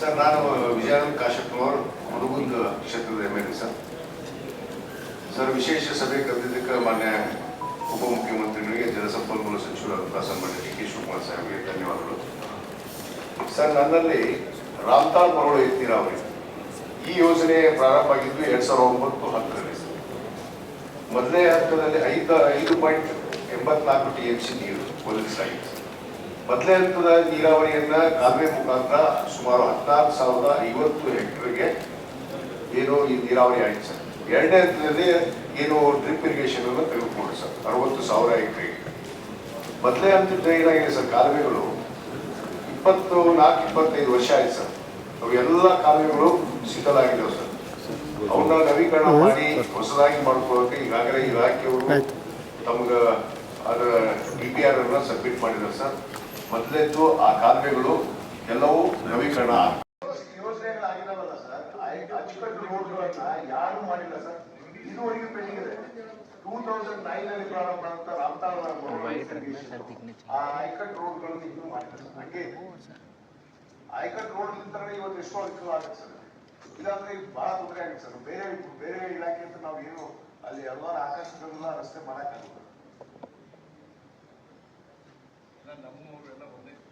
Sir, ನಾನು ವಿಜಯಾನಂದ ಕಾಶಪ್ಪನವರು ಮುರುಗುಂದ ಕ್ಷೇತ್ರದ M L A sir. Sir, ವಿಶೇಷ ಸಭೆ ಕರೆದಿದ್ದಕ್ಕೆ ಮಾನ್ಯ ಉಪಮುಖ್ಯಮಂತ್ರಿಗಳಿಗೆ ಜಲಸಂಪನ್ಮೂಲ ಸಚಿವರಾದಂತಹ ಸನ್ಮಾನ್ಯ ಡಿ ಕೆ ಶಿವಕುಮಾರ್ ಸಾಹೇಬ್ಗೆ ಧನ್ಯವಾದಗಳು. ಸರ್, ನನ್ನಲ್ಲಿ ರಾಮ್ತಾಳ್ ಮರಳು ಎತ್ತಿರಾವರಿ ಈ ಯೋಜನೆ ಪ್ರಾರಂಭ ಆಗಿದ್ದು ಎರಡ್ ಸಾವಿರದ ಒಂಬತ್ತು ಹತ್ತರಲ್ಲಿ. ಮೊದಲನೇ ಹಂತದಲ್ಲಿ ಐದು ಐದು ಪಾಯಿಂಟ್ ಎಂಬತ್ನಾಲ್ಕು ಟಿ ಎಂ ಸಿ ನೀರು. ಒದಗಿಸಲಾಗಿದೆ ಮೊದಲೇ ಹಂತದ ನೀರಾವರಿಯನ್ನ ಕಾಲುವೆ ಮುಖಾಂತರ ಸುಮಾರು ಹದಿನಾಲ್ಕು ಸಾವಿರದ ಐವತ್ತು ಹೆಕ್ಟರ್ಗೆ ಏನು ಈ ನೀರಾವರಿ ಆಯ್ತು ಸರ್. ಎರಡನೇ ಹಂತದಲ್ಲಿ ಏನು ಡ್ರಿಪ್ ಇರಿಗೇಷನ್ ಅನ್ನು ತೆಗೆದುಕೊಂಡು ಸರ್ ಅರವತ್ತು ಸಾವಿರ ಎಕರೆಗೆ. ಮೊದಲೇ ಹಂತದ ಏನಾಗಿದೆ ಸರ್ ಕಾಲುವೆಗಳು ಇಪ್ಪತ್ತು ನಾಲ್ಕು ಇಪ್ಪತ್ತೈದು ವರ್ಷ ಆಯ್ತು ಸರ್. ಅವು ಎಲ್ಲ ಕಾಲುವೆಗಳು ಶಿಥಿಲಾಗಿದ್ದಾವೆ ಸರ್. ಅವನ್ನ ನವೀಕರಣ ಮಾಡಿ ಹೊಸದಾಗಿ ಮಾಡ್ಕೊಳ್ಳೋಕೆ ಈಗಾಗಲೇ ಇಲಾಖೆಯವರು ತಮ್ಗೆ ಅದರ ಪಿ ಆರ್ ಸಬ್ಮಿಟ್ ಮಾಡಿದ್ರು ಸರ್. ಮೊದಲೇದ್ದು ಆ ಕಾಲುವೆಗಳು ಎಲ್ಲವೂ ನವೀಕರಣ ಯೋಜನೆಗಳಾಗಿದಾವಲ್ಲ ಸರ್. ಅಚ್ಚುಕಟ್ಟು ರೋಡ್ಗಳನ್ನ ಯಾರು ಮಾಡಿಲ್ಲ ಸರ್. ಇದುವರೆಗೂ ಪೆಂಡಿಂಗ್ ಇದೆ. ಟೂ ತೌಸಂಡ್ ನೈನ್ ಅಲ್ಲಿ ಪ್ರಾರಂಭ ಅಂತ ರಾಮತಾಳ ಆ ಐಕಟ್ ರೋಡ್ಗಳನ್ನು ಇನ್ನೂ ಮಾಡಿಲ್ಲ ಹಂಗೆ. ಐಕಟ್ ರೋಡ್ ನಿಂತರೆ ಇವತ್ತು ಎಷ್ಟೋ ಅನುಕೂಲ ಆಗುತ್ತೆ ಸರ್. ಇಲ್ಲಾಂದ್ರೆ ಬಹಳ ತೊಂದರೆ ಆಗುತ್ತೆ ಸರ್. ಬೇರೆ ಬೇರೆ ಇಲಾಖೆ ಅಂತ ನಾವು ಏನು ಅಲ್ಲಿ ಹಲವಾರು ಆಕರ್ಷಣೆಗಳನ್ನ ರಸ್ತೆ ಮಾಡಕ್ಕಾಗಲ್ಲ. ಸರ್ ಲಾಸ್ಟ್ ಆಗಿ